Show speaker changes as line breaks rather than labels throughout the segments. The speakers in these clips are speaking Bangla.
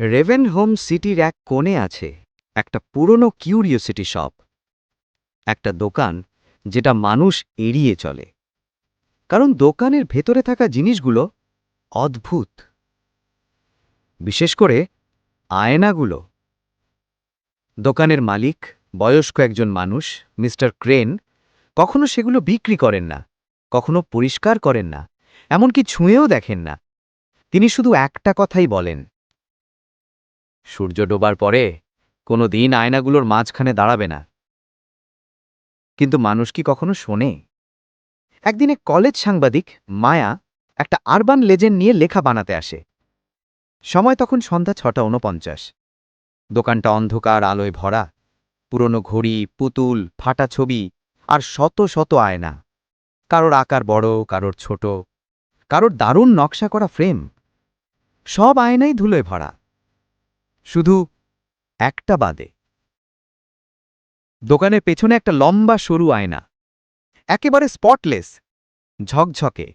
রেভেন হোম সিটির এক কোণে আছে একটা পুরনো কিউরিওসিটি শপ। একটা দোকান যেটা মানুষ এড়িয়ে চলে। কারণ দোকানের ভেতরে থাকা জিনিসগুলো অদ্ভুত। বিশেষ করে আয়নাগুলো। দোকানের মালিক, বয়স্ক একজন মানুষ, মিস্টার ক্রেন, কখনো সেগুলো বিক্রি করেন না, কখনো পরিষ্কার করেন না, এমনকি ছুঁয়েও দেখেন না। তিনি শুধু একটা কথাই বলেন সূর্য ডোবার পরে কোনো দিন আয়নাগুলোর মাঝখানে দাঁড়াবে না। কিন্তু মানুষ কি কখনো শোনে? একদিনে কলেজ সাংবাদিক, মায়া, একটা আরবান লেজেন্ড নিয়ে লেখা বানাতে আসে। সময় তখন সন্ধ্যা ছটা উনপঞ্চাশ দোকানটা অন্ধকার, আলোয় ভরা। পুরনো ঘড়ি, পুতুল, ফাটা ছবি আর শত শত আয়না। কারোর আকার বড়, কারোর ছোট, কারোর দারুণ নকশা করা ফ্রেম। সব আয়নাই ধুলোয় ভরা। শুধু একটা বাদে। দোকানের পেছনে একটা লম্বা সরু আয়না। একেবারে স্পটলেস ঝকঝকে,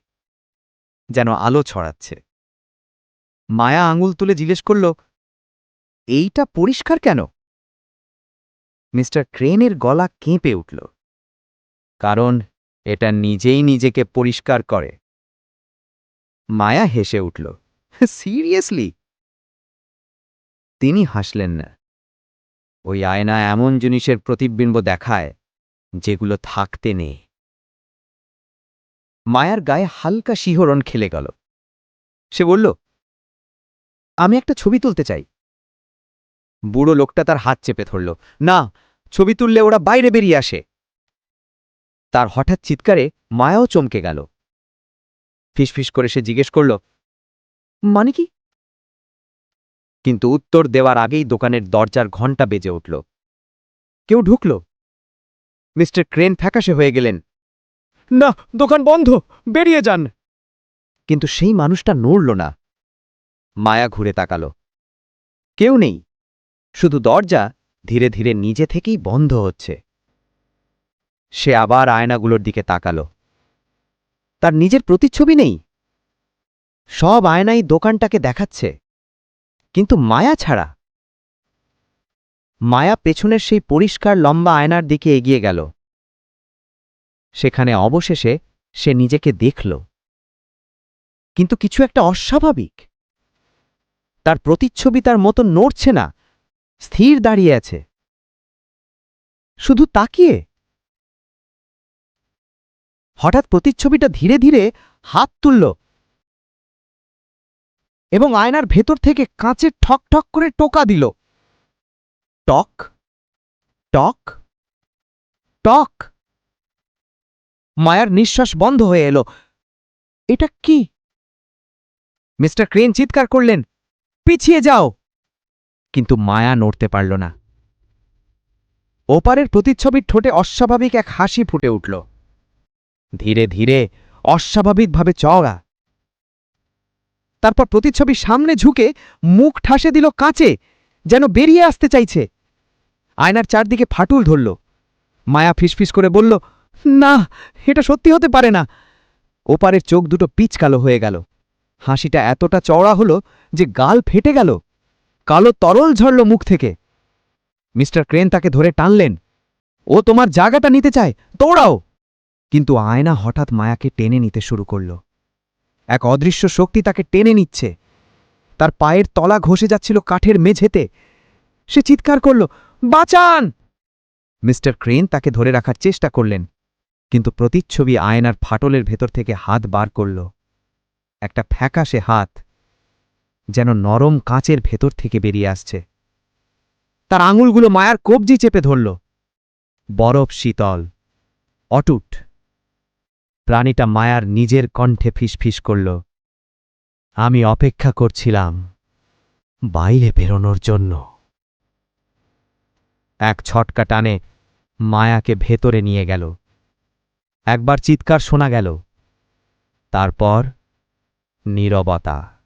যেন আলো ছড়াচ্ছে। মায়া আঙুল তুলে জিজ্ঞেস করল, এইটা পরিষ্কার কেন? মিস্টার ক্রেনের গলা কেঁপে উঠল। কারণ এটা নিজেই নিজেকে পরিষ্কার করে। মায়া হেসে উঠল, সিরিয়াসলি? তিনি হাসলেন না। ওই আয়না এমন জিনিসের প্রতিবিম্ব দেখায়, যেগুলো থাকতে নেই। মায়ার গায়ে হালকা শিহরণ খেলে গেল। সে বলল, আমি একটা ছবি তুলতে চাই। বুড়ো লোকটা তার হাত চেপে ধরল, না, ছবি তুললে ওরা বাইরে বেরিয়ে আসে। তার হঠাৎ চিৎকারে মায়াও চমকে গেল। ফিসফিস করে সে জিজ্ঞেস করল মানে কি? কিন্তু উত্তর দেওয়ার আগেই দোকানের দরজার ঘণ্টা বেজে উঠল। কেউ ঢুকল। মিস্টার ক্রেন ফ্যাকাশে হয়ে গেলেন। না, দোকান বন্ধ, বেরিয়ে যান। কিন্তু সেই মানুষটা নড়ল না। মায়া ঘুরে তাকাল। কেউ নেই। শুধু দরজা ধীরে ধীরে নিজে থেকেই বন্ধ হচ্ছে। সে আবার আয়নাগুলোর দিকে তাকাল। তার নিজের প্রতিচ্ছবি নেই? সব আয়নাই দোকানটাকে দেখাচ্ছে। কিন্তু মায়া ছাড়া? মায়া পেছনের সেই পরিষ্কার লম্বা আয়নার দিকে এগিয়ে গেল। সেখানে অবশেষে সে নিজেকে দেখল। কিন্তু কিছু একটা অস্বাভাবিক। তার প্রতিচ্ছবি তার মতো নড়ছে না, স্থির দাঁড়িয়ে আছে। শুধু তাকিয়ে। হঠাৎ প্রতিচ্ছবিটা ধীরে ধীরে হাত তুলল। এবং আয়নার ভেতর থেকে কাঁচের ঠক ঠক করে টোকা দিল। টক টক টক। মায়ার নিঃশ্বাস বন্ধ হয়ে এলো। এটা কি? মিস্টার ক্রেন চিৎকার করলেন, পিছিয়ে যাও! কিন্তু মায়া নড়তে পারল না। ওপারের প্রতিচ্ছবির ঠোঁটে অস্বাভাবিক এক হাসি ফুটে উঠল। ধীরে ধীরে অস্বাভাবিকভাবে চওড়া তারপর প্রতিচ্ছবি সামনে ঝুঁকে মুখ ঠাসে দিল কাঁচে, যেন বেরিয়ে আসতে চাইছে। আয়নার চারদিকে ফাটুল ধরল। মায়া ফিসফিস করে বলল, না, এটা সত্যি হতে পারে না। ওপারের চোখ দুটো পিচকালো হয়ে গেল। হাসিটা এতটা চওড়া হলো যে গাল ফেটে গেল। কালো তরল ঝরল মুখ থেকে। মিস্টার ক্রেন তাকে ধরে টানলেন, ও তোমার জায়গাটা নিতে চায়, দৌড়াও। কিন্তু আয়না হঠাৎ মায়াকে টেনে নিতে শুরু করল। এক অদৃশ্য শক্তি তাকে টেনে নিচ্ছে। তার পায়ের তলা ঘষে যাচ্ছিল কাঠের মেঝেতে। সে চিৎকার করল, বাঁচান! মিস্টার ক্রেন তাকে ধরে রাখার চেষ্টা করলেন, কিন্তু প্রতিচ্ছবি আয়নার ফাটলের ভেতর থেকে হাত বার করল। একটা ফ্যাকাশে হাত যেন নরম কাঁচের ভেতর থেকে বেরিয়ে আসছে। তার আঙুলগুলো মায়ার কবজি চেপে ধরল। বরফ শীতল, অটুট। প্রাণীটা মায়ার নিজের কণ্ঠে ফিসফিস করল। আমি অপেক্ষা করছিলাম বাইরে বেরোনোর জন্য। এক ছটকা টানে মায়াকে ভেতরে নিয়ে গেল। একবার চিৎকার শোনা গেল। তারপর নীরবতা।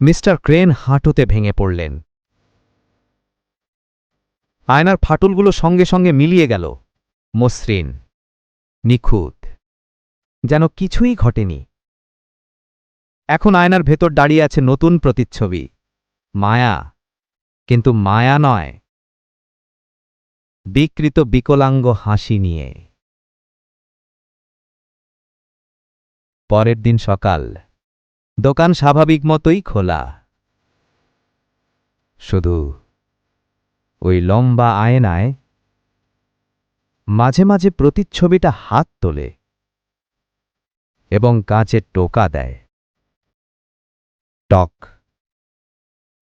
মিস্টার ক্রেন হাঁটুতে ভেঙে পড়লেন। আয়নার ফাটলগুলো সঙ্গে সঙ্গে মিলিয়ে গেল। মসৃণ। নিখুঁত। যেন কিছুই ঘটেনি। এখন আয়নার ভেতর দাঁড়িয়ে আছে নতুন প্রতিচ্ছবি। মায়া। কিন্তু মায়া নয়। বিকৃত বিকলাঙ্গ হাসি নিয়ে। পরের দিন সকাল। দোকান স্বাভাবিক মতোই খোলা। শুধু ওই লম্বা আয়নায় মাঝে মাঝে প্রতিচ্ছবিটা হাত তোলে এবং কাঁচে টোকা দেয়। টক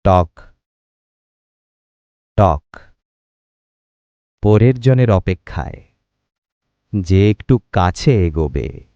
টক টক। পরের জনের অপেক্ষায় যে একটু কাছে এগোবে।